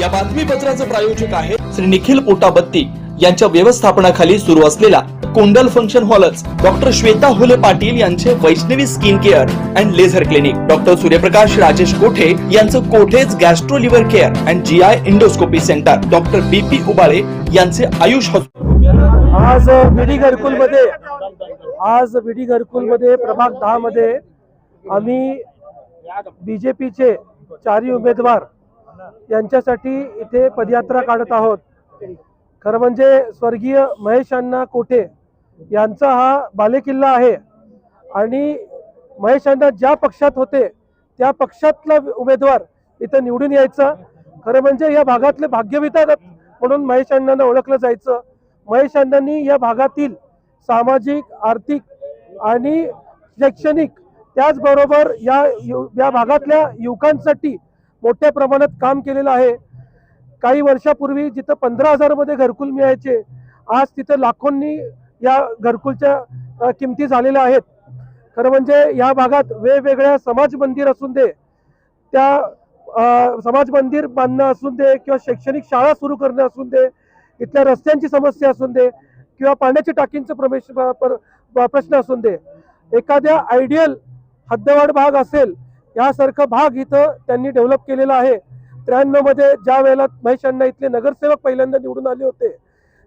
या बातमीपत्राचं प्रायोजक आहे श्री निखिल पोटाबत्ती. यांच्या व्यवस्थापनाखाली सुरू असलेला कोंडल फंक्शन हॉलच डॉक्टर श्वेता होले पाटील यांचे Vaishnavi skin care and laser clinic. Doctor Suryaprakash Rajesh Kothe यांचं Kothe's gastro liver care and G I endoscopy centre. Doctor B P Ubale यांचे आयुष हॉस्पिटल. आज विडी घरकुलमध्ये आज विडी घरकुलमध्ये प्रभाग दहा मध्ये आम्ही बीजेपीचे चारही उमेदवार यांच्यासाठी इथे पदयात्रा काढत आहोत. खरं म्हणजे स्वर्गीय महेश अण्णा कोठे यांचा हा बालेकिल्ला आहे. आणि महेश अण्णा ज्या पक्षात होते त्या पक्षातला उमेदवार इथं निवडून यायचा. खरं म्हणजे या भागातले भाग्यविधान म्हणून महेश अण्णांना ओळखलं जायचं. महेश अण्णांनी या भागातील सामाजिक आर्थिक आणि शैक्षणिक त्याचबरोबर या यु या भागातल्या युवकांसाठी मोठ्या प्रमाणात काम केलेलं आहे. काही वर्षापूर्वी जिथं पंधरा हजारमध्ये घरकुल मिळायचे आज तिथं लाखोंनी या घरकुलच्या किमती झालेल्या आहेत. खरं म्हणजे या भागात वेगवेगळ्या समाज मंदिर असून दे त्या समाज मंदिर बांधणं असून दे किंवा शैक्षणिक शाळा सुरू करणं असून दे इथल्या रस्त्यांची समस्या असून दे किंवा पाण्याच्या टाकींचं प्रवेश प्रश्न असून दे एखाद्या आयडियल हद्दवाढ भाग असेल यासारखं भाग इथं त्यांनी डेव्हलप केलेला आहे. त्र्याण्णवमध्ये ज्या वेळेला महेश अण्णा इथले नगरसेवक पहिल्यांदा निवडून आले होते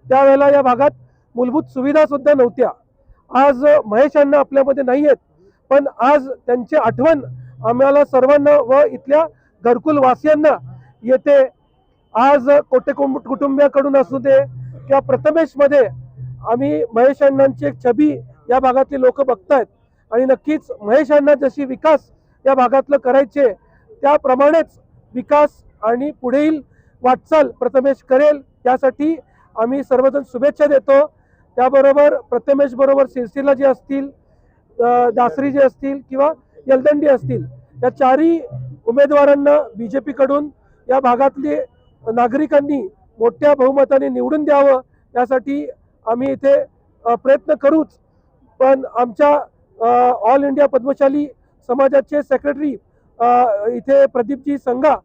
त्यावेळेला या भागात मूलभूत सुविधा सुद्धा नव्हत्या. आज महेश अण्णा आपल्यामध्ये नाही आहेत पण आज त्यांची आठवण आम्हाला सर्वांना व इथल्या घरकुलवासियांना येते. आज कोटे कुटुंबियाकडून असू दे किंवा प्रथमेशमध्ये आम्ही महेश अण्णांची एक छबी या भागातली लोक बघतायत. आणि नक्कीच महेश अण्णा जशी विकास या भागातलं करायचे. त्याप्रमाणेच विकास आणि पुढील वाटचाल प्रथमेश करेल यासाठी आम्ही सर्वजण शुभेच्छा देतो. त्याबरोबर प्रथमेश बरोबर सिरसिला जे असतील दासरी जे असतील किंवा यलदंडी असतील या चारही उमेदवारांना बी जे पीकडून या भागातले नागरिकांनी मोठ्या बहुमताने निवडून द्यावं यासाठी आम्ही इथे प्रयत्न करूच. पण आमच्या ऑल इंडिया पद्मशाली समाजाचे सेक्रेटरी इथे प्रदीपजी संघा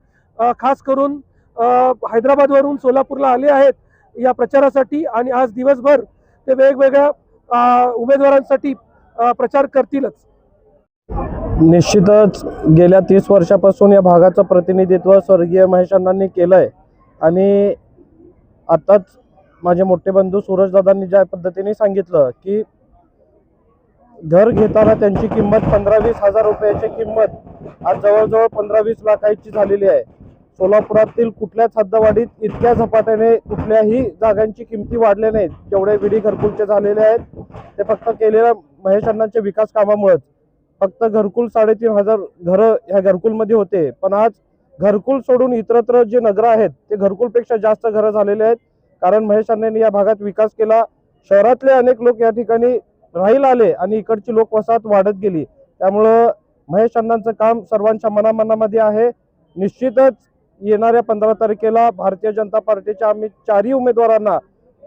खास करून हैदराबादवरून सोलापूरला आले आहेत या प्रचारासाठी आणि आज दिवसभर ते वेगवेगळ्या उमेदवारांसाठी प्रचार करतीलच. निश्चितच गेल्या तीस वर्षापासून या भागाचं प्रतिनिधित्व स्वर्गीय महेश अण्णांनी केलं आहे आणि आत्ताच माझे मोठे बंधू सूरजदादांनी ज्या पद्धतीने सांगितलं की घर घेताना त्यांची किंमत पंधरा वीस हजार रुपयाची किंमत. आज जवळजवळ पंधरा वीस लाखाची झालेली आहे. सोलापुरातील कुठल्याच हद्दवाढीत इतक्या झपाट्याने कुठल्याही जागांची किमती वाढल्या नाहीत. जेवढे विडी घरकुलचे झालेले आहेत ते फक्त केलेल्या महेश अण्णांच्या विकास कामामुळेच. फक्त घरकुल साडेतीन हजार घरं ह्या घरकुलमध्ये होते. पण आज घरकुल सोडून इतरत्र जे नगरं आहेत ते घरकुलपेक्षा जास्त घरं झालेले आहेत. कारण महेश अण्णांनी या भागात विकास केला. शहरातले अनेक लोक या ठिकाणी राहील आले आणि इकडची लोकवसाहत वाढत गेली. त्यामुळं महेश अण्णांचं काम सर्वांच्या मनामनामध्ये आहे. निश्चितच येणाऱ्या पंधरा तारखेला भारतीय जनता पार्टीच्या आम्ही चारही उमेदवारांना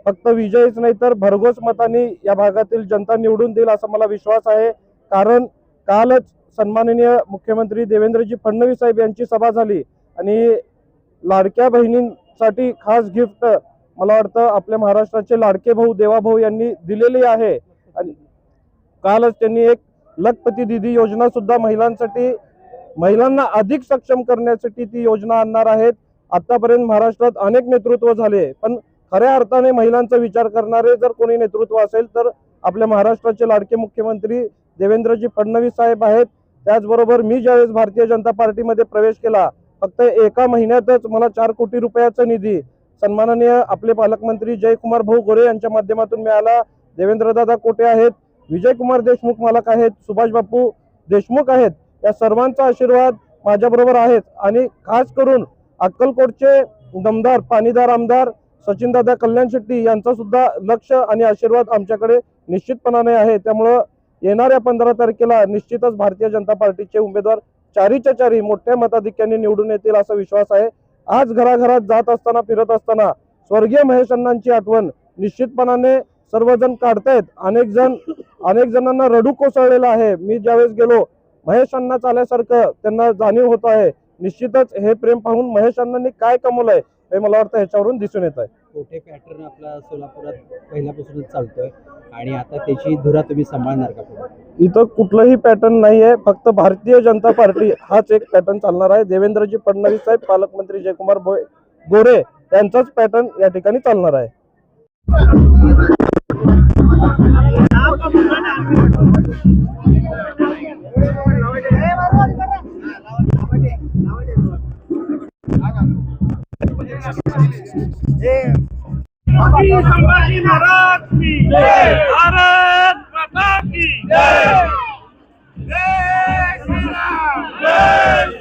फक्त विजयच नाही तर भरघोस मतांनी या भागातील जनता निवडून देईल असा मला विश्वास आहे. कारण कालच सन्माननीय मुख्यमंत्री देवेंद्रजी फडणवीस साहेब यांची सभा झाली आणि लाडक्या बहिणींसाठी खास गिफ्ट मला वाटतं आपल्या महाराष्ट्राचे लाडके भाऊ देवाभाऊ यांनी दिलेली आहे. आणि कालच त्यांनी एक लखपती दिदी योजना सुद्धा महिलांसाठी महिलांना अधिक सक्षम करण्यासाठी ती योजना आणणार आहेत. आतापर्यंत महाराष्ट्रात अनेक नेतृत्व झाले पण खऱ्या अर्थाने महिलांचा विचार करणारे जर कोणी नेतृत्व असेल तर आपल्या महाराष्ट्राचे लाडके मुख्यमंत्री देवेंद्रजी फडणवीस साहेब आहेत. त्याचबरोबर मी ज्यावेळेस भारतीय जनता पार्टीमध्ये प्रवेश केला फक्त एका महिन्यातच मला चार कोटी रुपयाचा निधी सन्माननीय आपले पालकमंत्री जयकुमार भाऊ गोरे यांच्या माध्यमातून मिळाला. देवेंद्रदादा कोटे आहेत विजयकुमार देशमुख मालक आहेत सुभाष बापू देशमुख आहेत या सर्वांचा आशीर्वाद माझ्याबरोबर आहेत. आणि खास करून अक्कलकोटचे दमदार पाणीदार आमदार सचिनदादा कल्याण शेट्टी यांचा सुद्धा लक्ष आणि आशीर्वाद आमच्याकडे निश्चितपणाने आहे. त्यामुळं येणाऱ्या पंधरा तारखेला निश्चितच भारतीय जनता पार्टीचे उमेदवार चारीच्या चारी मोठ्या मताधिक्याने निवडून येतील असा विश्वास आहे. आज घराघरात जात असताना फिरत असताना स्वर्गीय महेश अण्णांची आठवण निश्चितपणाने सर्वजण काढतायत. अनेक जण अनेक जणांना रडू कोसळलेला आहे. मी ज्यावेळेस गेलो महेश अण्णा आल्यासारखं त्यांना जाणीव होत आहे. निश्चितच हे प्रेम पाहून महेश अण्णांनी काय कमवलंय हे मला वाटतं ह्याच्यावरून दिसून येत आहे कोठे पॅटर्न आपला सोलापुरात पहिल्यापासूनच चालतोय? आणि आता त्याची धुरा तुम्ही सांभाळणार का इथं कुठलंही पॅटर्न नाही आहे फक्त भारतीय जनता पार्टी हाच एक पॅटर्न चालणार आहे. देवेंद्रजी फडणवीस साहेब पालकमंत्री जयकुमार गोरे यांचाच पॅटर्न या ठिकाणी चालणार आहे. संभाजी महाराज की भारत माता की जय जय श्रीराम जय